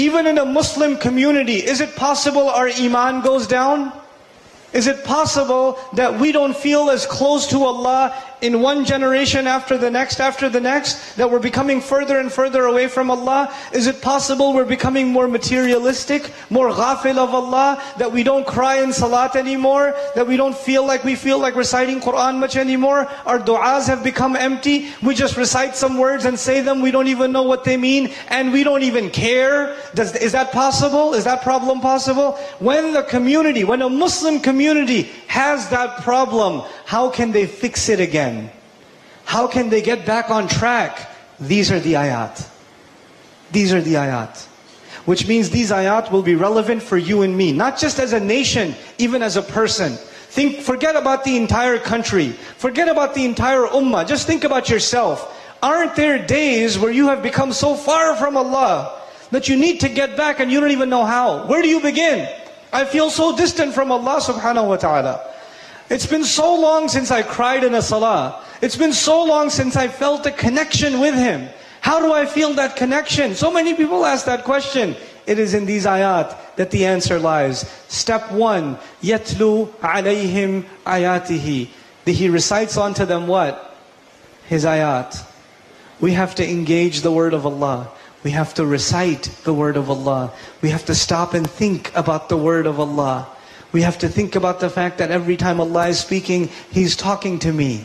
Even in a Muslim community, is it possible our iman goes down? Is it possible that we don't feel as close to Allah in one generation after the next after the next? That we're becoming further and further away from Allah? Is it possible we're becoming more materialistic, more ghafil of Allah? That we don't cry in salat anymore? That we don't feel like we feel like reciting Quran much anymore? Our du'as have become empty? We just recite some words and say them, we don't even know what they mean, and we don't even care? Does, is that possible? Is that problem possible? When the community, when a Muslim community has that problem, how can they fix it again? How can they get back on track? These are the ayat. These are the ayat. Which means these ayat will be relevant for you and me. Not just as a nation, even as a person. Think, forget about the entire country. Forget about the entire ummah. Just think about yourself. Aren't there days where you have become so far from Allah that you need to get back and you don't even know how? Where do you begin? I feel so distant from Allah subhanahu wa ta'ala. It's been so long since I cried in a salah. It's been so long since I felt a connection with Him. How do I feel that connection? So many people ask that question. It is in these ayat that the answer lies. Step one, yatlu alayhim ayatihi. That he recites unto them what? His ayat. We have to engage the word of Allah. We have to recite the word of Allah. We have to stop and think about the word of Allah. We have to think about the fact that every time Allah is speaking, He's talking to me.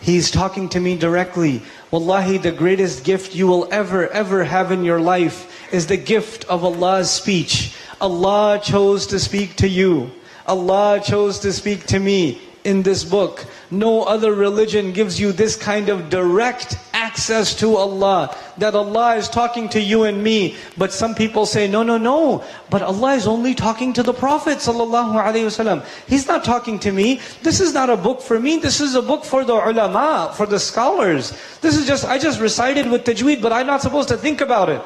He's talking to me directly. Wallahi, the greatest gift you will ever, ever have in your life is the gift of Allah's speech. Allah chose to speak to you. Allah chose to speak to me in this book. No other religion gives you this kind of direct access to Allah. That Allah is talking to you and me. But some people say, no, no, no. But Allah is only talking to the Prophet wasallam. He's not talking to me. This is not a book for me. This is a book for the ulama, for the scholars. This is just, I just recited with tajweed, but I'm not supposed to think about it.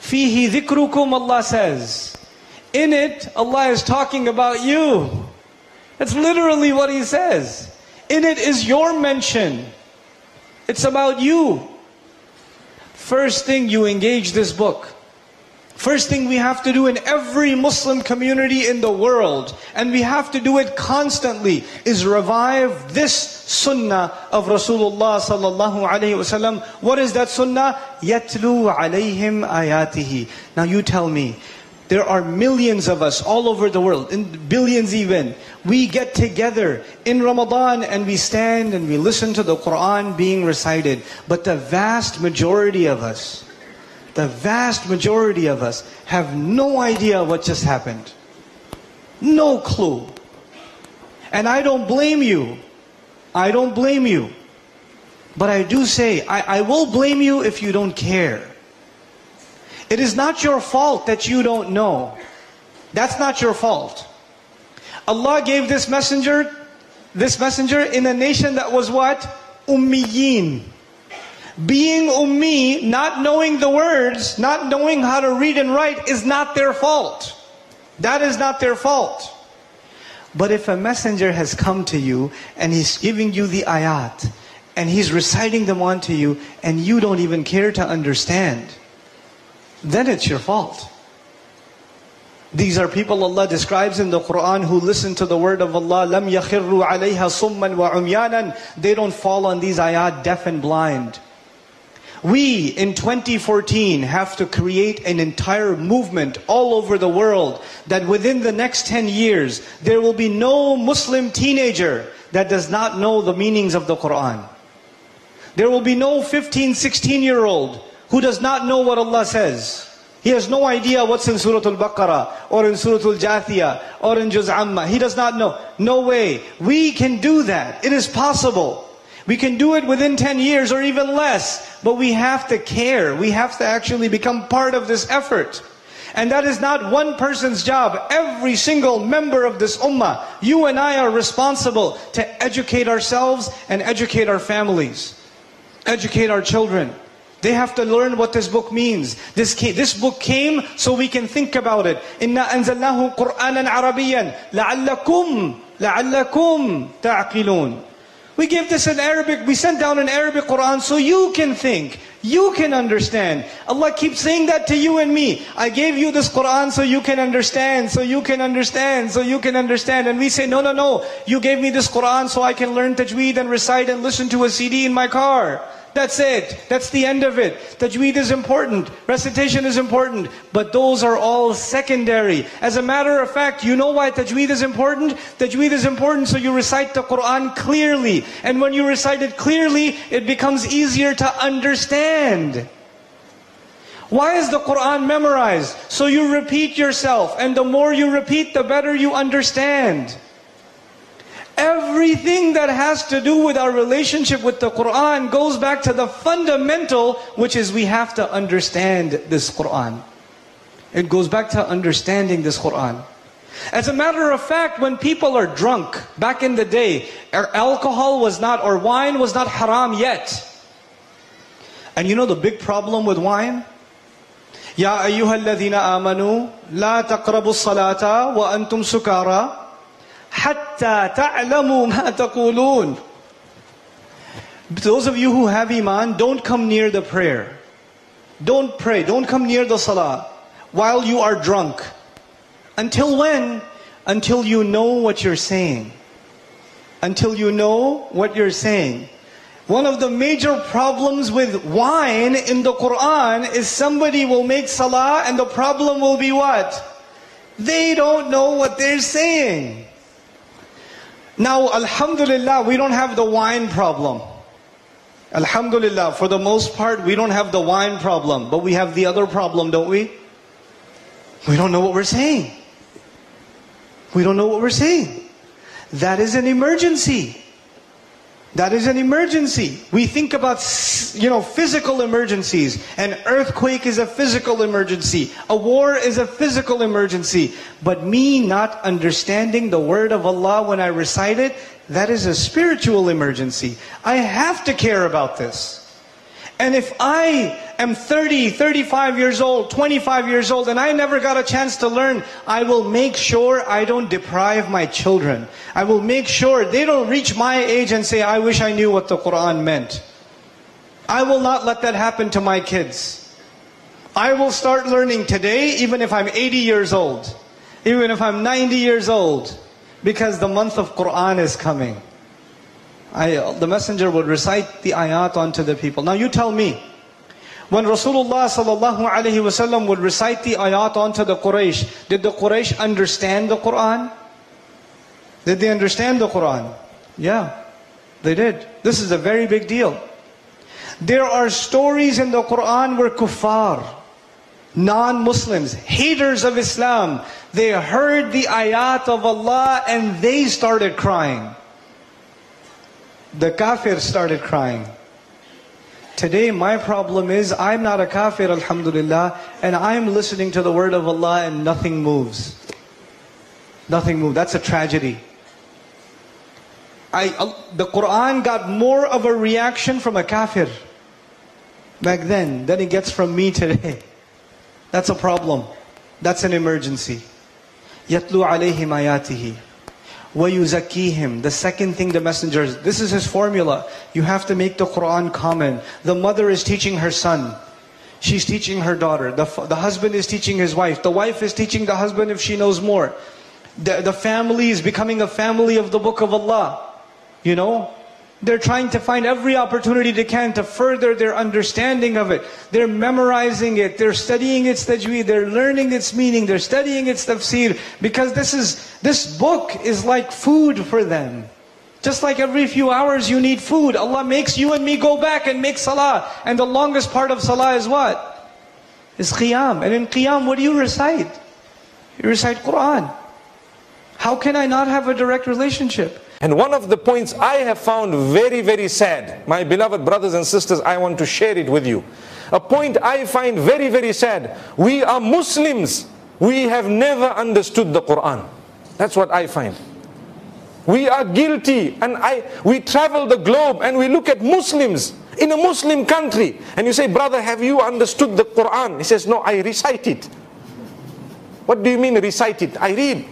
Fihi dhikrukum, Allah says. In it, Allah is talking about you. That's literally what he says. In it is your mention. It's about you. First thing you engage this book. First thing we have to do in every Muslim community in the world, and we have to do it constantly, is revive this sunnah of Rasulullah sallallahu alaihi wasallam. What is that sunnah? Yatlu alayhim ayatihi. Now you tell me, there are millions of us all over the world, in billions even. We get together in Ramadan and we stand and we listen to the Quran being recited. But the vast majority of us, the vast majority of us have no idea what just happened. No clue. And I don't blame you. I don't blame you. But I do say, I, I will blame you if you don't care. It is not your fault that you don't know. That's not your fault. Allah gave this messenger, this messenger in a nation that was what? Ummiyin. Being ummi, not knowing the words, not knowing how to read and write is not their fault. That is not their fault. But if a messenger has come to you and he's giving you the ayat and he's reciting them onto you and you don't even care to understand, then it's your fault. These are people Allah describes in the Quran who listen to the word of Allah. لَمْ يَخِرُّوا عَلَيْهَا صُمًّا وَعُمْيَانًا They don't fall on these ayat deaf and blind. We in 2014 have to create an entire movement all over the world that within the next 10 years there will be no Muslim teenager that does not know the meanings of the Quran. There will be no 15, 16 year old who does not know what Allah says. He has no idea what's in Surah Al-Baqarah or in Surah Al-Jathiyah or in Juz Amma. He does not know. No way. We can do that. It is possible. We can do it within 10 years or even less. But we have to care. We have to actually become part of this effort. And that is not one person's job. Every single member of this ummah, you and I are responsible to educate ourselves and educate our families. Educate our children. They have to learn what this book means. This, came, this book came so we can think about it. إِنَّا أَنزَلْنَاهُ قُرْآنًا عَرَبِيًّا لَعَلَّكُمْ لَعَلَّكُمْ تَعْقِلُونَ We give this in Arabic, we sent down an Arabic Quran so you can think. You can understand. Allah keeps saying that to you and me. I gave you this Quran so you can understand, so you can understand, so you can understand. And we say, no, no, no. You gave me this Quran so I can learn tajweed and recite and listen to a CD in my car. That's it. That's the end of it. Tajweed is important. Recitation is important. But those are all secondary. As a matter of fact, you know why tajweed is important? Tajweed is important so you recite the Quran clearly. And when you recite it clearly, it becomes easier to understand. Why is the Quran memorized? So you repeat yourself. And the more you repeat, the better you understand. Everything that has to do with our relationship with the Quran goes back to the fundamental, which is we have to understand this Quran. It goes back to understanding this Quran. As a matter of fact, when people are drunk, back in the day, alcohol was not, or wine was not haram yet. And you know the big problem with wine? يا أيها الذين آمنوا لا تقربوا الصلاة وأنتم سكارى Hatta ta'lamu ma taqulun. Those of you who have iman, don't come near the prayer. Don't pray. Don't come near the salah while you are drunk. Until when? Until you know what you're saying. Until you know what you're saying. One of the major problems with wine in the Quran is somebody will make salah and the problem will be what? They don't know what they're saying. Now, Alhamdulillah, we don't have the wine problem. Alhamdulillah, for the most part, we don't have the wine problem, but we have the other problem, don't we? We don't know what we're saying. We don't know what we're saying. That is an emergency. That is an emergency. We think about, you know, physical emergencies. An earthquake is a physical emergency. A war is a physical emergency. But me not understanding the word of Allah when I recite it, that is a spiritual emergency. I have to care about this. And if I am 30, 35 years old, 25 years old, and I never got a chance to learn, I will make sure I don't deprive my children. I will make sure they don't reach my age and say, I wish I knew what the Quran meant. I will not let that happen to my kids. I will start learning today, even if I'm 80 years old, even if I'm 90 years old, because the month of Quran is coming. I, the messenger would recite the ayat onto the people. Now you tell me, when Rasulullah sallallahu alaihi wasallam would recite the ayat onto the Quraysh, did the Quraysh understand the Quran? Did they understand the Quran? Yeah, they did. This is a very big deal. There are stories in the Quran where kuffar, non-Muslims, haters of Islam, they heard the ayat of Allah and they started crying. The kafir started crying. Today, my problem is I'm not a kafir, alhamdulillah, and I'm listening to the word of Allah and nothing moves. Nothing moves. That's a tragedy. I, uh, the Quran got more of a reaction from a kafir back then than it gets from me today. That's a problem. That's an emergency. يَتْلُو عَلَيْهِمْ آيَاتِهِ وَيُزَكِّيهِمْ The second thing the messenger, this is his formula. You have to make the Quran common. The mother is teaching her son. She's teaching her daughter. The, the husband is teaching his wife. The wife is teaching the husband if she knows more. The, the family is becoming a family of the book of Allah. You know? they're trying to find every opportunity they can to further their understanding of it. They're memorizing it. They're studying its tajweed. They're learning its meaning. They're studying its tafsir. Because this is, this book is like food for them. Just like every few hours you need food. Allah makes you and me go back and make salah. And the longest part of salah is what? Is qiyam. And in qiyam, what do you recite? You recite Quran. How can I not have a direct relationship? And one of the points I have found very, very sad, my beloved brothers and sisters, I want to share it with you. A point I find very, very sad. We are Muslims. We have never understood the Quran. That's what I find. We are guilty and I, we travel the globe and we look at Muslims in a Muslim country and you say, brother, have you understood the Quran? He says, no, I recite it. What do you mean recite it? I read.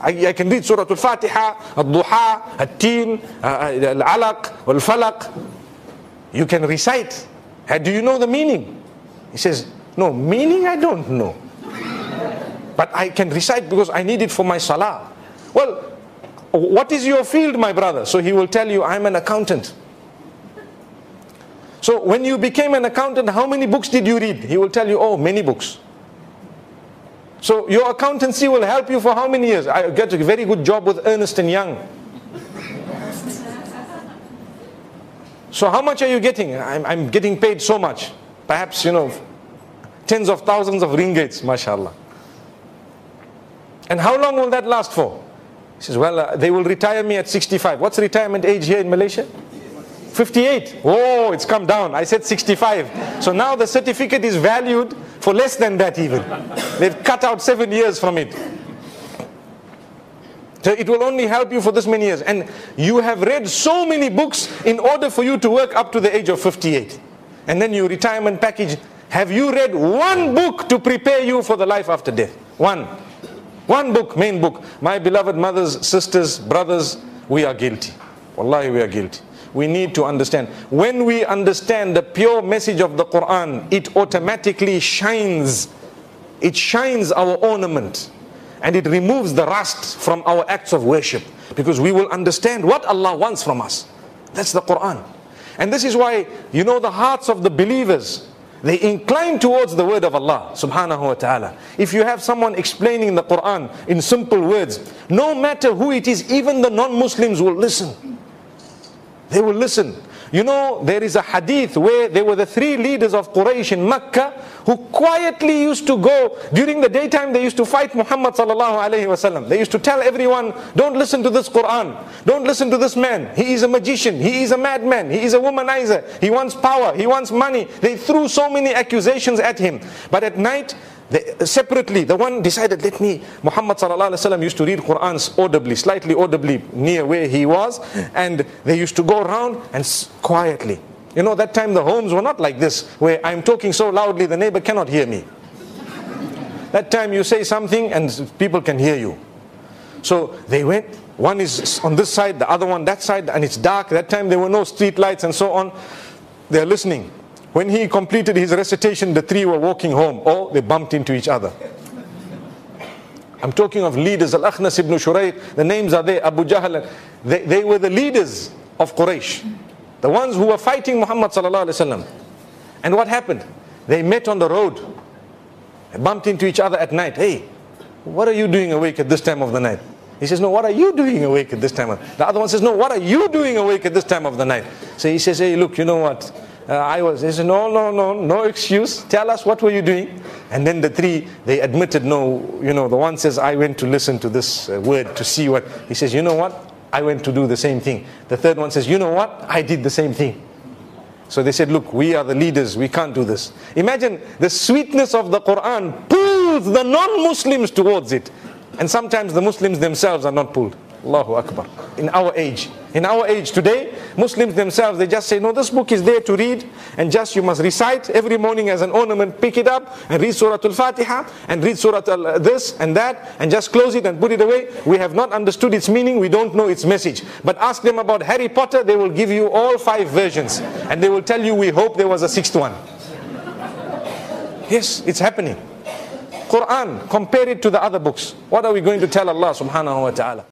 I, I can read Surah Al-Fatiha, Al-Duha, Al-Teen, uh, uh, Al-Alaq, Al-Falaq. You can recite. Uh, do you know the meaning? He says, no, meaning I don't know. But I can recite because I need it for my salah. Well, what is your field, my brother? So he will tell you, I'm an accountant. So when you became an accountant, how many books did you read? He will tell you, oh, many books. So your accountancy will help you for how many years? I get a very good job with Ernest and Young. So how much are you getting? I'm, I'm getting paid so much. Perhaps, you know, tens of thousands of ringgits, mashallah. And how long will that last for? He says, well, uh, they will retire me at 65. What's retirement age here in Malaysia? 58. Oh, it's come down. I said 65. So now the certificate is valued for less than that even. They've cut out seven years from it. So it will only help you for this many years. And you have read so many books in order for you to work up to the age of 58. And then your retirement package. Have you read one book to prepare you for the life after death? One. One book, main book. My beloved mothers, sisters, brothers, we are guilty. Wallahi, we are guilty. We need to understand. When we understand the pure message of the Quran, it automatically shines. It shines our ornament and it removes the rust from our acts of worship because we will understand what Allah wants from us. That's the Quran. And this is why, you know, the hearts of the believers, they incline towards the word of Allah subhanahu wa ta'ala. If you have someone explaining the Quran in simple words, no matter who it is, even the non-Muslims will listen. They will listen. You know, there is a hadith where there were the three leaders of Quraysh in Mecca who quietly used to go during the daytime. They used to fight Muhammad sallallahu alaihi wasallam. They used to tell everyone, "Don't listen to this Quran. Don't listen to this man. He is a magician. He is a madman. He is a womanizer. He wants power. He wants money." They threw so many accusations at him. But at night, separately, the one decided, let me, Muhammad used to read Quran audibly, slightly audibly near where he was, and they used to go around and quietly. You know, that time the homes were not like this, where I'm talking so loudly the neighbor cannot hear me. That time you say something and people can hear you. So they went, one is on this side, the other one that side, and it's dark. That time there were no street lights and so on. They're listening. When he completed his recitation, the three were walking home, or they bumped into each other. I'm talking of leaders, Al-Akhnas ibn Shurayq, the names are there, Abu Jahl. They, they were the leaders of Quraysh, the ones who were fighting Muhammad sallallahu alaihi wasallam. And what happened? They met on the road, they bumped into each other at night. Hey, what are you doing awake at this time of the night? He says, no, what are you doing awake at this time? Of... The other one says, no, what are you doing awake at this time of the night? So he says, hey, look, you know what? Uh, I was. They said, no, no, no, no excuse. Tell us what were you doing? And then the three, they admitted, no, you know, the one says, I went to listen to this uh, word to see what. He says, you know what? I went to do the same thing. The third one says, you know what? I did the same thing. So they said, look, we are the leaders. We can't do this. Imagine the sweetness of the Quran pulls the non-Muslims towards it. And sometimes the Muslims themselves are not pulled. Allahu Akbar. In our age. In our age today, Muslims themselves, they just say, no, this book is there to read and just you must recite every morning as an ornament, pick it up and read Surah Al-Fatiha and read Surah al uh, this and that and just close it and put it away. We have not understood its meaning, we don't know its message. But ask them about Harry Potter, they will give you all five versions and they will tell you, we hope there was a sixth one. Yes, it's happening. Quran, compare it to the other books. What are we going to tell Allah subhanahu wa ta'ala?